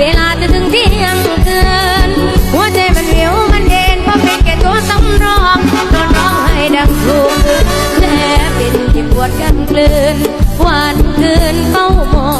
เวลาจะถึงเที่ยงคืนหัวใจมันหิวมันเย็นเพราะเป็นแค่ตัวสำร้องนอนร้องให้ดังทุกคืนแผลเป็นที่ปวดกันกลืนวันคืนเฝ้ามอง